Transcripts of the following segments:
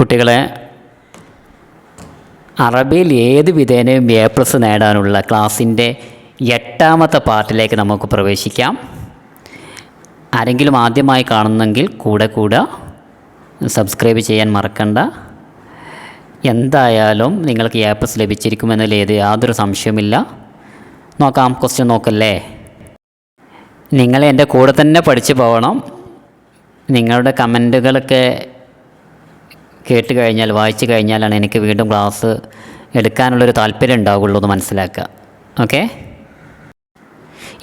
കുട്ടികളെ അറബിയിൽ ഏത് വിധേനയും എ പ്ലസ് നേടാനുള്ള ക്ലാസ്സിന്റെ എട്ടാമത്തെ പാർട്ടിലേക്ക് നമുക്ക് പ്രവേശിക്കാം. ആരെങ്കിലും ആദ്യമായി കാണുന്നെങ്കിൽ കൂടെ കൂടെ സബ്സ്ക്രൈബ് ചെയ്യാൻ മറക്കണ്ട. എന്തായാലും നിങ്ങൾക്ക് എ പ്ലസ് ലഭിച്ചിരിക്കുമെന്നതിൽ ഏത് യാതൊരു സംശയമില്ല നോക്കാം ക്വസ്റ്റ്യൻ നോക്കല്ലേ? നിങ്ങൾ എന്റെ കൂടെ തന്നെ പഠിച്ചു പോകണം. നിങ്ങളുടെ കമന്റുകളൊക്കെ കേട്ട് കഴിഞ്ഞാൽ വായിച്ചു കഴിഞ്ഞാലാണ് എനിക്ക് വീണ്ടും ക്ലാസ് എടുക്കാനുള്ളൊരു താല്പര്യം ഉണ്ടാവുള്ളൂ എന്ന് മനസ്സിലാക്കുക. ഓക്കെ?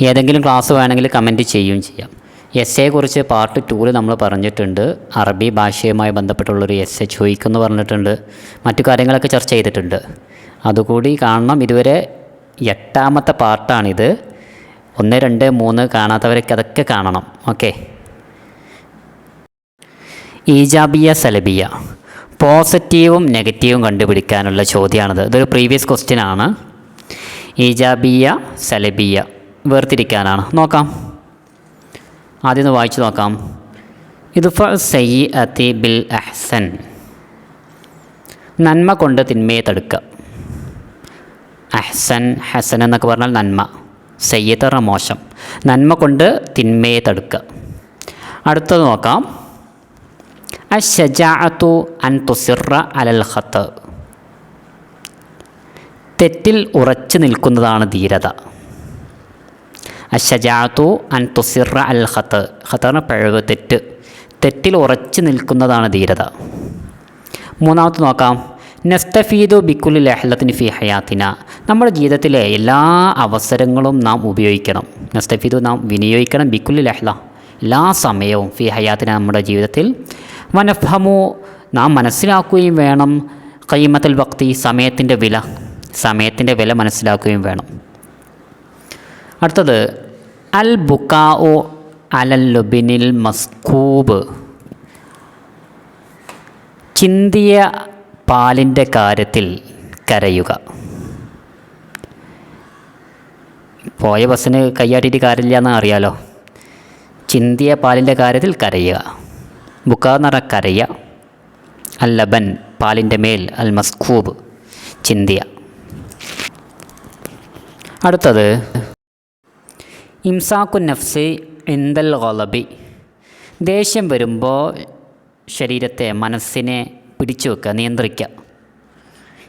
ഏതെങ്കിലും ക്ലാസ് വേണമെങ്കിൽ കമന്റ് ചെയ്യുകയും ചെയ്യാം. എസ് എയെക്കുറിച്ച് പാർട്ട് ടൂവിൽ നമ്മൾ പറഞ്ഞിട്ടുണ്ട്. അറബി ഭാഷയുമായി ബന്ധപ്പെട്ടുള്ളൊരു എസ് എ ചോദിക്കുമെന്ന് പറഞ്ഞിട്ടുണ്ട്. മറ്റു കാര്യങ്ങളൊക്കെ ചർച്ച ചെയ്തിട്ടുണ്ട്. അതുകൂടി കാണണം. ഇതുവരെ എട്ടാമത്തെ പാർട്ടാണിത്. ഒന്ന് രണ്ട് മൂന്ന് കാണാത്തവരൊക്കെ അതൊക്കെ കാണണം. ഓക്കെ? ഈജാബിയ സലബിയ. പോസിറ്റീവും നെഗറ്റീവും കണ്ടുപിടിക്കാനുള്ള ചോദ്യമാണിത്. ഇതൊരു പ്രീവിയസ് ക്വസ്റ്റ്യൻ ആണ്. ഈജാബിയ സലബിയ വേർതിരിക്കാനാണ്. നോക്കാം. ആദ്യം ഒന്ന് വായിച്ചു നോക്കാം. ഇതുഫ സയ്യി അതി ബിൽ അഹ്സൻ. നന്മ കൊണ്ട് തിന്മയെ തടുക്കുക അഹ്സൻ ഹസൻ എന്നൊക്കെ പറഞ്ഞാൽ നന്മ. സയ്യത്തറ മോശം. നന്മ കൊണ്ട് തിന്മയെ തടുക്കുക അടുത്തത് നോക്കാം. അഷജാഅത്തു അൻ തുസിറ അലൽ ഖത്ത്. തെറ്റിൽ ഉറച്ചു നിൽക്കുന്നതാണ് ധീരത. അഷജാത്തു അൻ തുസിറ അൽ ഖത്ത്. ഖത്ത് പറഞ്ഞ പിഴവ് തെറ്റ്. തെറ്റിൽ ഉറച്ചു നിൽക്കുന്നതാണ് ധീരത. മൂന്നാമത്തെ നോക്കാം. നസ്തഫീദു ബിക്കുലി ലഹലത്തിന് ഫി ഹയാത്തിന. നമ്മുടെ ജീവിതത്തിലെ എല്ലാ അവസരങ്ങളും നാം ഉപയോഗിക്കണം. നസ്തഫീദു നാം വിനിയോഗിക്കണം ബിക്കുലി ലഹ്ല. എല്ലാ സമയവും ഫി ഹയാത്തിന നമ്മുടെ ജീവിതത്തിൽ വനഫമു നാം മനസ്സിലാക്കുകയും വേണം. കൈമത്തിൽ ഭക്തി സമയത്തിന്റെ വില. സമയത്തിന്റെ വില മനസ്സിലാക്കുകയും വേണം. അടുത്തത് അൽ ബുക്കാഒ അലൽ ലുബിനിൽ മസ്കൂബ്. ചിന്തിയ പാലിന്റെ കാര്യത്തിൽ കരയുക. പോയ ബസ്സിന് കയ്യാട്ടിയിട്ട് കാര്യമില്ല എന്ന് അറിയാലോ. ചിന്തിയ പാലിന്റെ കാര്യത്തിൽ കരയുക. ബുക്ക എന്ന് കരയ അൽ ലബൻ പാലിന്റെ മേൽ അൽ മസ്കൂബ് ചിന്തിയ. അടുത്തത് ഇംസാക്കു നഫ്സ് എന്തൽ ഗോലബി. ദേഷ്യം വരുമ്പോൾ ശരീരത്തെ മനസ്സിനെ പിടിച്ചു വെക്കുക നിയന്ത്രിക്കുക.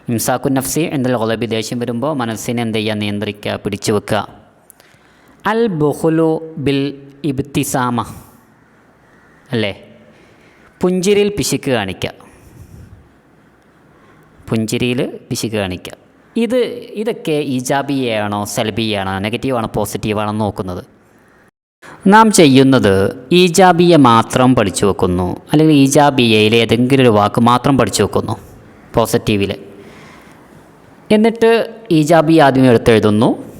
ഇംസാക്കു നഫ്സി എന്തൽ ഗോലബി ദേഷ്യം വരുമ്പോൾ മനസ്സിനെ എന്ത് ചെയ്യുക നിയന്ത്രിക്കുക പിടിച്ചു വെക്കുക. അൽ ബുഹുലു ബിൽ ഇബ്തിസാമ. അല്ലേ? പുഞ്ചിരിയിൽ പിശുക്ക് കാണിക്കുക പുഞ്ചിരിയിൽ പിശുക്ക് കാണിക്കുക ഇത് ഇതൊക്കെ ഈജാബിയാണോ സൽബിയാണോ നെഗറ്റീവാണോ പോസിറ്റീവാണോ നോക്കുന്നത്? നാം ചെയ്യുന്നത് ഈജാബിയെ മാത്രം പഠിച്ചു വെക്കുന്നു. അല്ലെങ്കിൽ ഈജാബിയയിലെ ഏതെങ്കിലും ഒരു വാക്ക് മാത്രം പഠിച്ചു വെക്കുന്നു. പോസിറ്റീവിൽ എന്നിട്ട് ഈജാബി ആദ്യം എടുത്തെഴുതുന്നു.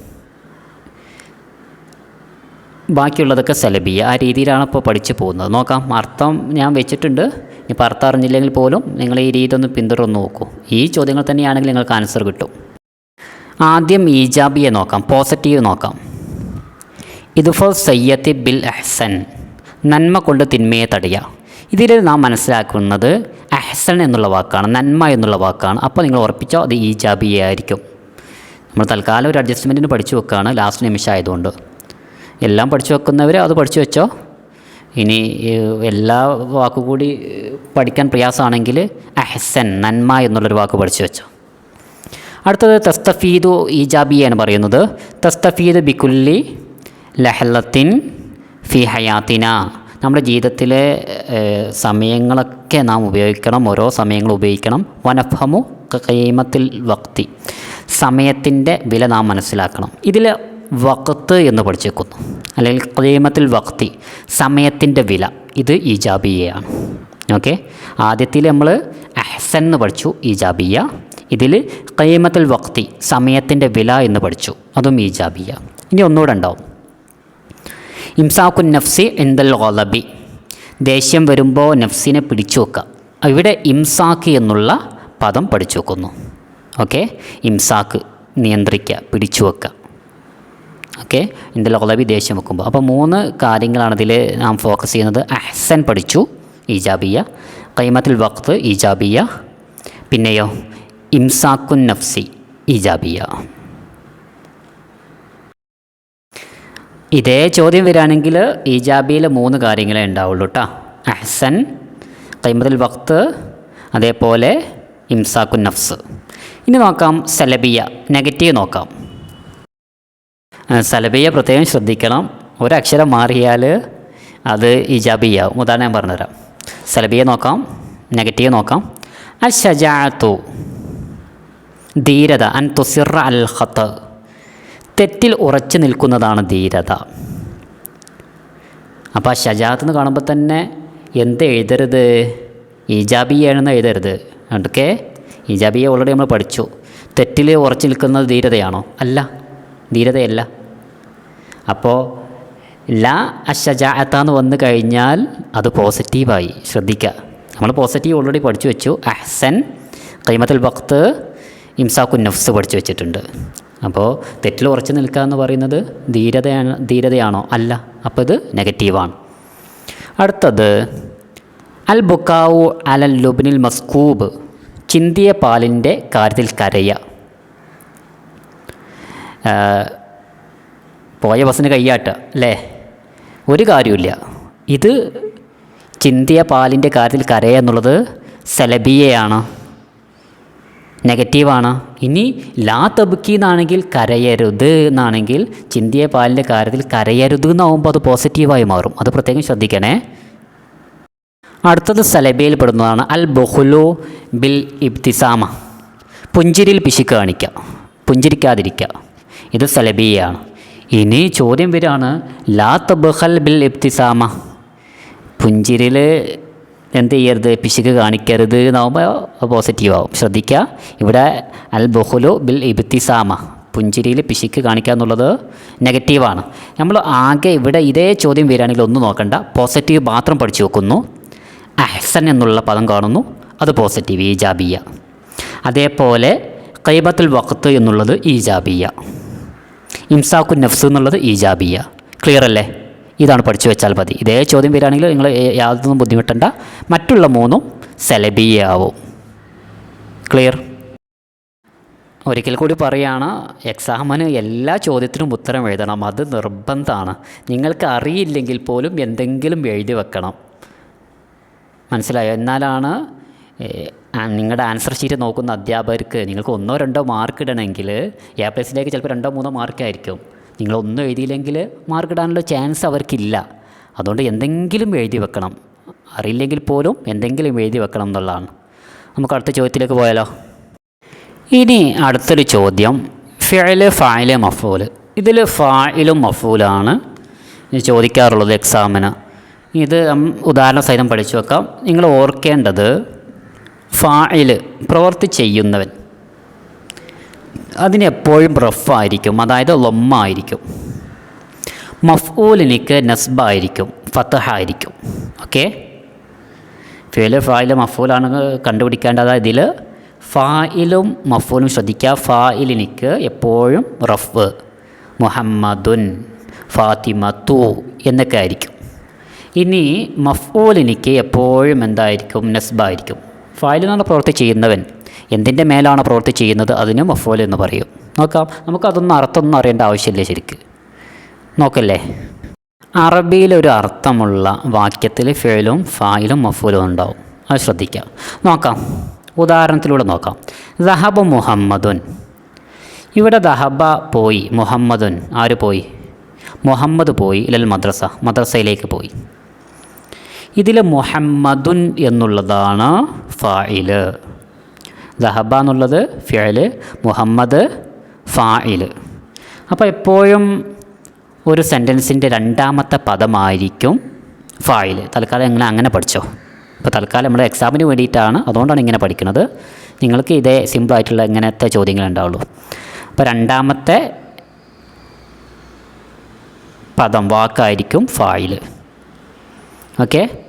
ബാക്കിയുള്ളതൊക്കെ സലബിയ. ആ രീതിയിലാണ് ഇപ്പോൾ പഠിച്ചു പോകുന്നത്. നോക്കാം അർത്ഥം ഞാൻ വെച്ചിട്ടുണ്ട്. ഇപ്പോൾ അർത്ഥം അറിഞ്ഞില്ലെങ്കിൽ പോലും നിങ്ങൾ ഈ രീതി ഒന്ന് പിന്തുടർന്ന് നോക്കൂ. ഈ ചോദ്യങ്ങൾ തന്നെയാണെങ്കിൽ നിങ്ങൾക്ക് ആൻസർ കിട്ടും. ആദ്യം ഈജാബിയെ നോക്കാം പോസിറ്റീവ് നോക്കാം. ഇതുഫോ സയ്യത്തി ബിൽ അഹ്സൻ നന്മ കൊണ്ട് തിന്മയെ തടയുക. ഇതിൽ നാം മനസ്സിലാക്കുന്നത് അഹ്സൻ എന്നുള്ള വാക്കാണ് നന്മ എന്നുള്ള വാക്കാണ്. അപ്പോൾ നിങ്ങൾ ഉറപ്പിച്ചോ അത് ഈജാബിയെ ആയിരിക്കും നമ്മൾ തൽക്കാലം ഒരു അഡ്ജസ്റ്റ്മെന്റിന് പഠിച്ചു വെക്കുകയാണ് ലാസ്റ്റ് നിമിഷം ആയതുകൊണ്ട്. എല്ലാം പഠിച്ചു വെക്കുന്നവർ അത് പഠിച്ചു വെച്ചോ? ഇനി എല്ലാ വാക്കുകൂടി പഠിക്കാൻ പ്രയാസമാണെങ്കിൽ അഹസൻ നന്മ എന്നുള്ളൊരു വാക്ക് പഠിച്ചു വെച്ചോ. അടുത്തത് തസ്തഫീദു എന്ന് പറയുന്നത്. തസ്തഫീദ് ബിക്കുല്ലി ലഹലത്തിൻ ഫി ഹയാത്തിന. നമ്മുടെ ജീവിതത്തിലെ സമയങ്ങളൊക്കെ നാം ഉപയോഗിക്കണം ഓരോ സമയങ്ങൾ ഉപയോഗിക്കണം. വനഫമു കൈമത്തിൽ വക്തി. സമയത്തിന്റെ വില നാം മനസ്സിലാക്കണം. ഇതിൽ വക്ത്ത് എന്ന് പഠിച്ചേക്കുന്നു. അല്ലെങ്കിൽ കൈമത്തിൽ വക്തി സമയത്തിന്റെ വില. ഇത് ഈജാബിയയാണ് ഓക്കെ? ആദ്യത്തിൽ നമ്മൾ അഹ്സൻ എന്ന് പഠിച്ചു ഈജാബിയ ഇതിൽ കൈമത്തുൽ വക്തി സമയത്തിന്റെ വില എന്ന് പഠിച്ചു അതും ഈജാബിയ ഇനി ഒന്നുകൂടെ ഉണ്ടാവും. ഇംസാഖുൻ നഫ്സി എന്തൽ ഗോലബി. ദേഷ്യം വരുമ്പോൾ നഫ്സിനെ പിടിച്ചു വെക്കുക. ഇവിടെ ഇംസാക്ക് എന്നുള്ള പദം പഠിച്ചു വെക്കുന്നു. ഓക്കെ? ഇംസാക്ക് നിയന്ത്രിക്കുക പിടിച്ചു വെക്കുക. ഓക്കെ ലൊളബി ദേഷ്യം വെക്കുമ്പോൾ അപ്പോൾ മൂന്ന് കാര്യങ്ങളാണ് ഇതിൽ നാം ഫോക്കസ് ചെയ്യുന്നത്. അഹ്സൻ പഠിച്ചു ഈജാബിയ കൈമത്തിൽ വക്ത് ഈജാബിയ പിന്നെയോ ഇംസാക്കുൻ നഫ്സി ഈജാബിയ ഇതേ ചോദ്യം വരികയാണെങ്കിൽ ഈജാബിയിൽ മൂന്ന് കാര്യങ്ങളേ ഉണ്ടാവുള്ളൂ കേട്ടോ അഹ്സൻ കൈമത്തിൽ വക്ത് അതേപോലെ ഇംസാക്കുൻ നഫ്സ്. ഇനി നോക്കാം സലബിയ നെഗറ്റീവ് നോക്കാം. സലബിയ പ്രത്യേകം ശ്രദ്ധിക്കണം. ഒരക്ഷരം മാറിയാൽ അത് ഇജാബിയാവും. ഉദാഹരണം ഞാൻ പറഞ്ഞുതരാം. സലബിയെ നോക്കാം. നെഗറ്റീവ് നോക്കാം. അൽ ഷജാത്തു ധീരത അൻ തുസിർ അൽ ഖത്ത് തെറ്റിൽ ഉറച്ചു നിൽക്കുന്നതാണ് ധീരത. അപ്പോൾ ആ ഷജാത്ത് എന്ന് കാണുമ്പോൾ തന്നെ എന്ത് എഴുതരുത്? ഈജാബിയാണെന്ന് എഴുതരുത്. അതൊക്കെ ഈജാബിയെ ഓൾറെഡി നമ്മൾ പഠിച്ചു. തെറ്റിൽ ഉറച്ചു നിൽക്കുന്നത് ധീരതയാണോ? അല്ല. ധീരതയല്ല. അപ്പോൾ ലാ അഷജാഅത്താന്ന് വന്നു കഴിഞ്ഞാൽ അത് പോസിറ്റീവായി. ശ്രദ്ധിക്കുക നമ്മൾ പോസിറ്റീവ് ഓൾറെഡി പഠിച്ചു വെച്ചു. അഹ്സൻ കൈമത്തുൽ ഭക്ത് ഇംസാഖുൻ നഫ്സ് പഠിച്ചു വെച്ചിട്ടുണ്ട്. അപ്പോൾ തെറ്റിൽ ഉറച്ചു നിൽക്കുക എന്ന് പറയുന്നത് ധീരതയാണ് ധീരതയാണോ? അല്ല. അപ്പോൾ ഇത് നെഗറ്റീവാണ്. അടുത്തത് അൽ ബുക്കാവു അലൽ ലുബിനിൽ മസ്കൂബ് ചിന്തിയ പാലിന്റെ കാര്യത്തിൽ കരയ. പോയ ബസ്സിന് കയ്യാട്ട അല്ലേ? ഒരു കാര്യമില്ല ഇത് ചിന്തിയ പാലിന്റെ കാര്യത്തിൽ കരയ എന്നുള്ളത് സലബിയയാണ്. നെഗറ്റീവാണ്. ഇനി ലാ തബുക്കി എന്നാണെങ്കിൽ കരയരുത് എന്നാണെങ്കിൽ ചിന്തിയ പാലിന്റെ കാര്യത്തിൽ കരയരുത് എന്നാവുമ്പോൾ അത് പോസിറ്റീവായി മാറും. അത് പ്രത്യേകം ശ്രദ്ധിക്കണേ. അടുത്തത് സലബയിൽ പെടുന്നതാണ്. അൽ ബഹുലു ബിൽ ഇബ്തിസാമ. പുഞ്ചിരിയിൽ പിശുക്ക് കാണിക്കുക പുഞ്ചിരിക്കാതിരിക്കുക ഇത് സലബിയാണ് ഇനി ചോദ്യം വരാണ് ലാ തബഹൽ ബിൽ ഇബ്തിസാമ. പുഞ്ചിരിൽ എന്ത് ചെയ്യരുത്? പിശുക്ക് കാണിക്കരുത് എന്നാകുമ്പോൾ പോസിറ്റീവാകും ശ്രദ്ധിക്കുക ഇവിടെ അൽ ബഹുലു ബിൽ ഇബ്തിസാമ. പുഞ്ചിരിയിൽ പിശുക്ക് കാണിക്കുക എന്നുള്ളത് നെഗറ്റീവാണ് നമ്മൾ ആകെ ഇവിടെ ഇതേ ചോദ്യം വരികയാണെങ്കിൽ ഒന്നും നോക്കണ്ട. പോസിറ്റീവ് മാത്രം പഠിച്ചു വെക്കുന്നു. അഹ്സൻ എന്നുള്ള പദം കാണുന്നു. അത് പോസിറ്റീവ് ഈജാബിയ. അതേപോലെ കൈബത്തുൽ വഖത്ത് എന്നുള്ളത് ഈജാബിയ. ഇംസാഖു നഫ്സ് എന്നുള്ളത് ഈജാബിയ. ക്ലിയർ അല്ലേ? ഇതാണ് പഠിച്ചു വെച്ചാൽ മതി. ഇതേ ചോദ്യം വരികയാണെങ്കിൽ നിങ്ങൾ യാതൊന്നും ബുദ്ധിമുട്ടണ്ട. മറ്റുള്ള മൂന്നും സെലബിയ ആവും ക്ലിയർ ഒരിക്കൽ കൂടി പറയുകയാണ് എക്സാമിന് എല്ലാ ചോദ്യത്തിനും ഉത്തരം എഴുതണം. അത് നിർബന്ധമാണ് നിങ്ങൾക്ക് അറിയില്ലെങ്കിൽ പോലും എന്തെങ്കിലും എഴുതി വെക്കണം. മനസ്സിലായോ? എന്നാലാണ് നിങ്ങളുടെ ആൻസർ ഷീറ്റ് നോക്കുന്ന അധ്യാപകർക്ക് നിങ്ങൾക്ക് ഒന്നോ രണ്ടോ മാർക്ക് ഇടണമെങ്കിൽ എ പ്ലസിലേക്ക് ചിലപ്പോൾ രണ്ടോ മൂന്നോ മാർക്കായിരിക്കും നിങ്ങളൊന്നും എഴുതിയില്ലെങ്കിൽ മാർക്ക് ഇടാനുള്ള ചാൻസ് അവർക്കില്ല. അതുകൊണ്ട് എന്തെങ്കിലും എഴുതി വെക്കണം. അറിയില്ലെങ്കിൽ പോലും എന്തെങ്കിലും എഴുതി വെക്കണം എന്നുള്ളതാണ്. നമുക്ക് അടുത്ത ചോദ്യത്തിലേക്ക് പോയാലോ? ഇനി അടുത്തൊരു ചോദ്യം. ഫയൽ ഫായിൽ മഫൂൽ ഇതിൽ ഫായിലും മഫൂലാണ് ചോദിക്കാറുള്ളത് എക്സാമിന് ഇത് ഉദാഹരണ സഹിതം പഠിച്ചു വെക്കാം. നിങ്ങൾ ഓർക്കേണ്ടത് ഫായിൽ പ്രവർത്തി ചെയ്യുന്നവൻ. അതിനെപ്പോഴും റഫായിരിക്കും അതായത് ലൊമ്മായിരിക്കും. മഫ്ഊലിനിക്ക് നസ്ബായിരിക്കും ഫത്തഹായിരിക്കും ഓക്കെ? ഫേൽ ഫായിൽ മഫൂലാണ് കണ്ടുപിടിക്കേണ്ടത് ഇതിൽ ഫായിലും മഫൂലും ശ്രദ്ധിക്കുക. ഫായിലിനിക്ക് എപ്പോഴും റഫ് മുഹമ്മദുൻ ഫാത്തിമത്തു എന്നൊക്കെ ആയിരിക്കും. ഇനി മഫ്ഊലിനിക്ക് എപ്പോഴും എന്തായിരിക്കും? നസ്ബായിരിക്കും. ഫായിൽ നിന്നാണ് പ്രവൃത്തി ചെയ്യുന്നവൻ. എന്തിന്റെ മേലാണ് പ്രവൃത്തി ചെയ്യുന്നത് അതിന് മഫോൽ എന്ന് പറയും. നോക്കാം. നമുക്കതൊന്നും അർത്ഥമൊന്നും അറിയേണ്ട ആവശ്യമില്ല ശരിക്ക്. നോക്കല്ലേ? അറബിയിലൊരു അർത്ഥമുള്ള വാക്യത്തിൽ ഫേലും ഫായിലും മഫൂലും ഉണ്ടാവും. അത് ശ്രദ്ധിക്കാം. നോക്കാം. ഉദാഹരണത്തിലൂടെ നോക്കാം. ദഹബ മുഹമ്മദുൻ. ഇവിടെ ദഹബ പോയി. മുഹമ്മദുൻ. ആര് പോയി? മുഹമ്മദ് പോയി. ഇല്ലൽ മദ്രസ. മദ്രസയിലേക്ക് പോയി. ഇതിൽ മുഹമ്മദുൻ എന്നുള്ളതാണ് ഫായിൽ. ദഹബ എന്നുള്ളത് ഫിയൽ മുഹമ്മദ് ഫായിൽ. അപ്പോൾ എപ്പോഴും ഒരു സെന്റൻസിന്റെ രണ്ടാമത്തെ പദമായിരിക്കും ഫായിൽ തൽക്കാലം എങ്ങനെ അങ്ങനെ പഠിച്ചോ. അപ്പോൾ തൽക്കാലം നമ്മൾ എക്സാമിന് വേണ്ടിയിട്ടാണ് അതുകൊണ്ടാണ് ഇങ്ങനെ പഠിക്കുന്നത്. നിങ്ങൾക്ക് ഇതേ സിമ്പിളായിട്ടുള്ള ഇങ്ങനത്തെ ചോദ്യങ്ങൾ ഉണ്ടാവുള്ളൂ. അപ്പോൾ രണ്ടാമത്തെ പദം വാക്കായിരിക്കും ഫായിൽ ഓക്കെ?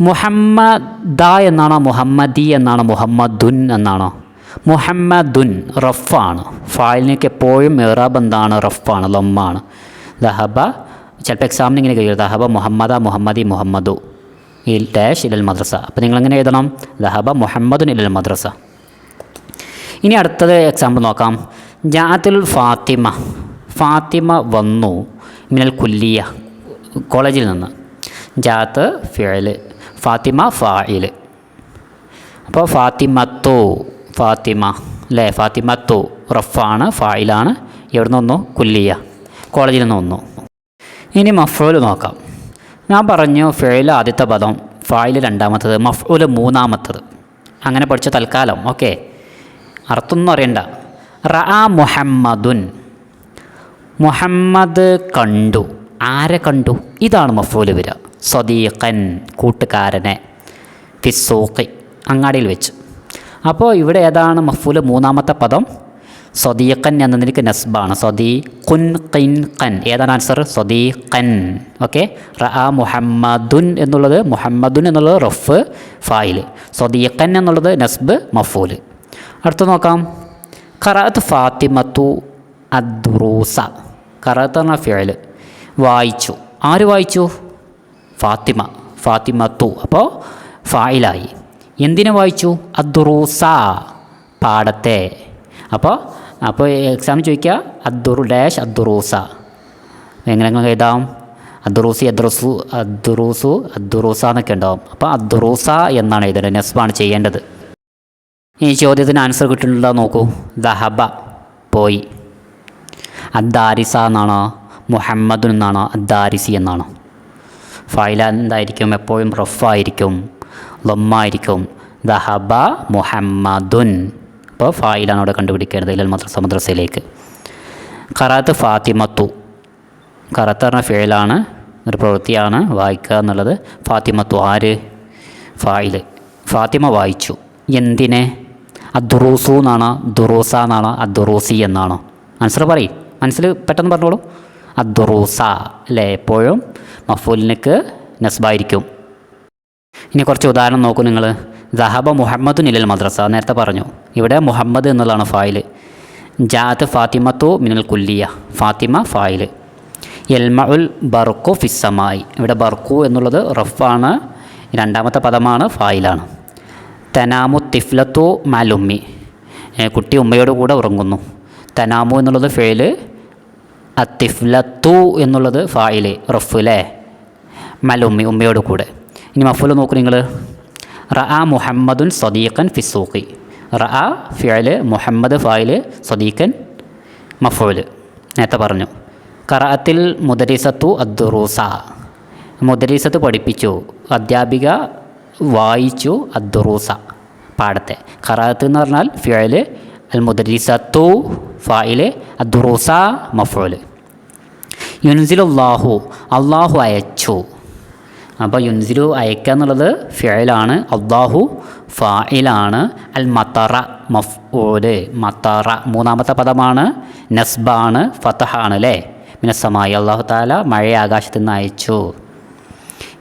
മുഹമ്മദ എന്നാണോ മുഹമ്മദി എന്നാണോ മുഹമ്മദുൻ എന്നാണോ? മുഹമ്മദുൻ റഫാണ്. ഫായിലിനൊക്കെ എപ്പോഴും മെറാബ് എന്താണ്? റഫാണ് ലൊമ്മാണ്. ദഹബ ചിലപ്പോൾ എക്സാമിന് ഇങ്ങനെ കഴിയും. ദഹബ മുഹമ്മദ മുഹമ്മദി മുഹമ്മദു. ഇൽ ഡാഷ് ഇലൽ മദ്രസ. അപ്പോൾ നിങ്ങളെങ്ങനെ എഴുതണം? ദഹബ മുഹമ്മദുൻ ഇലൽ മദ്രസ. ഇനി അടുത്തത് എക്സാമ്പിൾ നോക്കാം. ജാത്തുൽ ഫാത്തിമ. ഫാത്തിമ വന്നു മിനൽ കുല്ലിയ കോളേജിൽ നിന്ന്. ജാത്ത് ഫിഴൽ ഫാത്തിമ ഫായിൽ അപ്പോൾ ഫാത്തിമത്തു ഫാത്തിമ അല്ലേ ഫാത്തിമത്തു റഫാണ് ഫായിലാണ്. എവിടെ നിന്ന് കുല്ലിയ. കോളേജിൽ നിന്ന് വന്നു. ഇനി മഫ്ഊൽ നോക്കാം. ഞാൻ പറഞ്ഞു ഫെയിൽ ആദ്യത്തെ പദം ഫായിൽ രണ്ടാമത്തത് മഫ്ഊൽ മൂന്നാമത്തത്. അങ്ങനെ പഠിച്ച തൽക്കാലം ഓക്കെ. അർത്ഥമൊന്നും അറിയണ്ട. റഅ മുഹമ്മദുൻ. മുഹമ്മദ് കണ്ടു. ആരെ കണ്ടു? ഇതാണ് മഫൂൽ വരിക. സ്വദീഖൻ കൂട്ടുകാരനെ ഫിസൂഖി അങ്ങാടിയിൽ വെച്ച്. അപ്പോൾ ഇവിടെ ഏതാണ് മഫൂൽ മൂന്നാമത്തെ പദം? സ്വദീഖൻ എന്നതിലേക്ക് നസ്ബാണ്. സ്വദീ കുൻ ഖിൻ ഖൻ. ഏതാണ് ആൻസർ സ്വദീഖൻ ഓക്കെ റഅ മുഹമ്മദുൻ എന്നുള്ളത് മുഹമ്മദുൻ എന്നുള്ളത് റഫ് ഫായിൽ സ്വദീഖൻ എന്നുള്ളത് നസ്ബ് മഫൂൽ. അടുത്ത് നോക്കാം. കറാത്ത് ഫാത്തിമത്തു അദ്റൂസ കറാത്ത് എന്ന ഫിയൽ വായിച്ചു. ആര് വായിച്ചു? ഫാത്തിമ ഫാത്തിമ തു. അപ്പോൾ ഫായിലായി. എന്തിനെ വായിച്ചു? അദ്റൂസ പാടത്തെ. അപ്പോൾ അപ്പോൾ എക്സാം ചോദിക്കുക അദ്ദുറു ഡാഷ് അദ്ദുറൂസ. എങ്ങനെ നിങ്ങൾക്ക് എഴുതാം. അദ്ദുറൂസി അദ്ദുറൂസു അദ്ദുറൂസു അദ്ദുറൂസ എന്നൊക്കെ ഉണ്ടാവും. അപ്പോൾ അദ്ദുറൂസ എന്നാണ് എഴുതേണ്ടത് നെസ്ബാണ് ചെയ്യേണ്ടത്. ഈ ചോദ്യത്തിന് ആൻസർ കിട്ടുന്നുണ്ടോ നോക്കൂ. ദഹബ പോയി. അദ്ദാരിസ എന്നാണോ? മുഹമ്മദ് എന്നാണോ? അദ്ദാരിസി എന്നാണോ? ഫൈല എന്തായിരിക്കും? എപ്പോഴും റഫായിരിക്കും ലൊമ്മായിരിക്കും. ദഹബ മുഹമ്മദുൻ. അപ്പോൾ ഫായിലാണ് അവിടെ കണ്ടുപിടിക്കേണ്ടത് ഇല്ലൽ മദ്രസ മദ്രസയിലേക്ക്. കറാത്ത് ഫാത്തിമത്തു. കറാത്ത് പറഞ്ഞ ഫേലാണ് ഒരു പ്രവൃത്തിയാണ് വായിക്കുക എന്നുള്ളത്. ഫാത്തിമത്തു ആര്? ഫായിൽ. ഫാത്തിമ വായിച്ചു. എന്തിനെ? അദ്ദുറൂസു എന്നാണോ? ദുറൂസ എന്നാണോ? അദ്ദുറൂസി എന്നാണോ? മനസ്സിൽ പറയും. മനസ്സിൽ പെട്ടെന്ന് പറഞ്ഞോളൂ. അദ്ദുറൂസ. അല്ലേ? എപ്പോഴും മഫൂലിനക്ക് നസ്ബായിരിക്കും. ഇനി കുറച്ച് ഉദാഹരണം നോക്കൂ നിങ്ങൾ. ദഹബ മുഹമ്മദ് നിലൽ മദ്രസ നേരത്തെ പറഞ്ഞു. ഇവിടെ മുഹമ്മദ് എന്നുള്ളതാണ് ഫായിൽ. ജാത്ത് ഫാത്തിമത്തു മിനൽ കുല്ലിയ. ഫാത്തിമ ഫായിൽ. എൽമ ഉൽ ബർക്കു ഫിസ്സമായി ഇവിടെ ബർക്കു എന്നുള്ളത് റഫാണ്. രണ്ടാമത്തെ പദമാണ് ഫായിലാണ്. തനാമു തിഫ്ലത്തു മാലുമ്മി കുട്ടി ഉമ്മയോട് കൂടെ ഉറങ്ങുന്നു. തനാമു എന്നുള്ളത് ഫേൽ അത്തിഫ്ലത്തു എന്നുള്ളത് ഫായിൽ റഫ് അല്ലേ മലുമ്മി ഉമ്മയോട് കൂടെ. ഇനി മഫൂൽ നോക്കൂ നിങ്ങൾ റഅ മുഹമ്മദുൻ സദീഖൻ ഫിസൂഖി റഅ ഫിയൽ മുഹമ്മദ് ഫായിൽ സദീഖൻ മഫൂൽ. നേരത്തെ പറഞ്ഞു. കറാത്തിൽ മുദരിസത്തു അദ്ദുറൂസ. മുദരിസത്ത് പഠിപ്പിച്ചു. അധ്യാപിക വായിച്ചു അദ്ദുറൂസ പാടത്തെ കറാത്ത് എന്ന് പറഞ്ഞാൽ ഫിയൽ അൽ മുദരിസത്തു ഫായിൽ അദ്ദുറൂസ മഫൂൽ. യുൻസിലുല്ലാഹു അള്ളാഹു അയച്ചു. അപ്പോൾ യുൻസിലു അയക്കുക എന്നുള്ളത് ഫിയലാണ് അള്ളാഹു ഫായിലാണ് അൽ മത്തറ മഫ്ഊൽ. മത്തറ മൂന്നാമത്തെ പദമാണ്. നസ്ബാണ് ഫത്തഹാണ് അല്ലേ? മിനസ്സമായി അള്ളാഹു താല മഴയെ ആകാശത്ത് നിന്ന് അയച്ചു.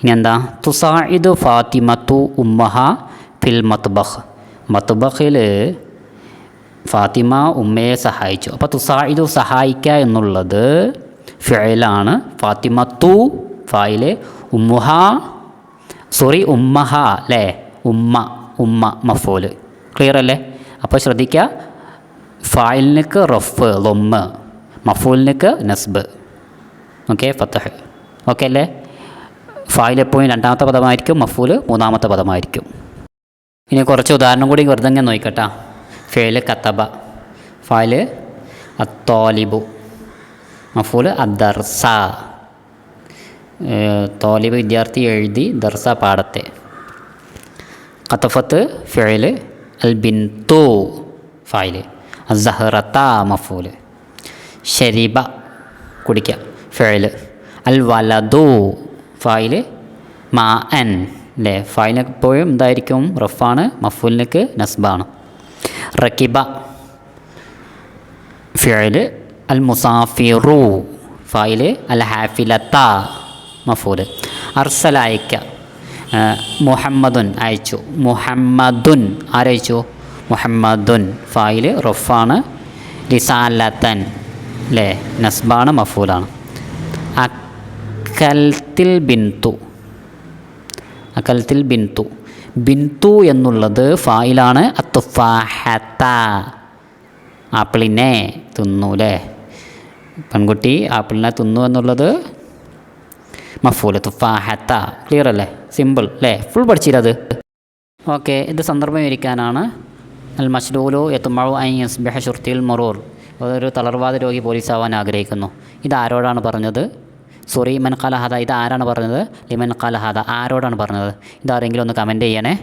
ഇനി എന്താ? തുസായിദ് ഫാത്തിമത്തു ഉമ്മഹ ഫിൽ മത്ബഹ്. മത്ബഹിൽ ഫാത്തിമ ഉമ്മയെ സഹായിച്ചു. അപ്പോൾ തുസായിദു സഹായിക്കുക എന്നുള്ളത് ഫിയലാണ് ഫാത്തിമത്തു ഫായിൽ ഉമ്മുഹ സോറി ഉമ്മഹ അല്ലേ? ഉമ്മ ഉമ്മ മഫോൽ ക്ലിയർ അല്ലേ? അപ്പോൾ ശ്രദ്ധിക്കുക ഫായിലിനക്ക് റഫ് ലൊമ്മ് മഫൂലിനക്ക് നസ്ബ്. ഓക്കെ ഫത്തഹ്. ഓക്കെ അല്ലേ? ഫായിൽ എപ്പോഴും രണ്ടാമത്തെ പദമായിരിക്കും മഫൂൽ മൂന്നാമത്തെ പദമായിരിക്കും. ഇനി കുറച്ച് ഉദാഹരണം കൂടി വെറുതെ ഞാൻ നോക്കട്ടെ ഫേൽ കത്തബ ഫായിൽ അത്തോലിബു മഫൂൽ അദർസ. തോലിബ് വിദ്യാർത്ഥി എഴുതി ദർസ പാടത്തെ. കത്തഫത്ത് ഫിഴൽ അൽ ബിൻതു ഫായിൽ. അസഹറത്ത മഫൂൽ. ഷരീബ കുടിക്കുക ഫിഴൽ അൽ വലതു ഫായിൽ. മാ അൻ അല്ലേ ഫായിലൊക്കെ എപ്പോഴും എന്തായിരിക്കും? റഫാണ് മഫൂലിനക്ക് നസ്ബാണ്. റക്കിബ ഫിഴൽ അൽ മുസാഫിറു ഫായിൽ. അൽ ഹാഫിലത്ത മഫൂൽ അർസലയക്ക മുഹമ്മദുൻ അയച്ചു. മുഹമ്മദുൻ ആരയച്ചു മുഹമ്മദുൻ. ഫായിൽ റഫാണ് ലിസാലത്തൻ അല്ലേ നസ്ബാണ് മഫൂലാണ്. അക്കൽത്തിൽ ബിന്തു. അക്കൽത്തിൽ ബിന്തു. ബിന്തു എന്നുള്ളത് ഫായിലാണ്. അത്തുഫാഹത്ത. ആപ്പിളിനെ തിന്നു അല്ലേ പെൺകുട്ടി ആപ്പിളിനെ തിന്നു എന്നുള്ളത് മഫൂൽ തുഫാഹത്ത ക്ലിയർ അല്ലേ? സിമ്പിൾ അല്ലേ? ഫുൾ പഠിച്ചിരത് ഓക്കെ ഇത് സന്ദർഭം ഇരിക്കാനാണ് അൽ മഷ്ലൂലു എത്തുമഴു ഐ എസ് ഷുർത്തിയിൽ മൊറൂർ. ഒരു തളർവാദ രോഗി പോലീസ് ആവാൻ ആഗ്രഹിക്കുന്നു. ഇത് ആരോടാണ് പറഞ്ഞത്? സോറി മൻ കലഹദ ഇത് ആരാണ് പറഞ്ഞത്? ലിമൻ കലഹദ ആരോടാണ് പറഞ്ഞത്? ഇതാരെങ്കിലും ഒന്ന് കമന്റ് ചെയ്യണേ.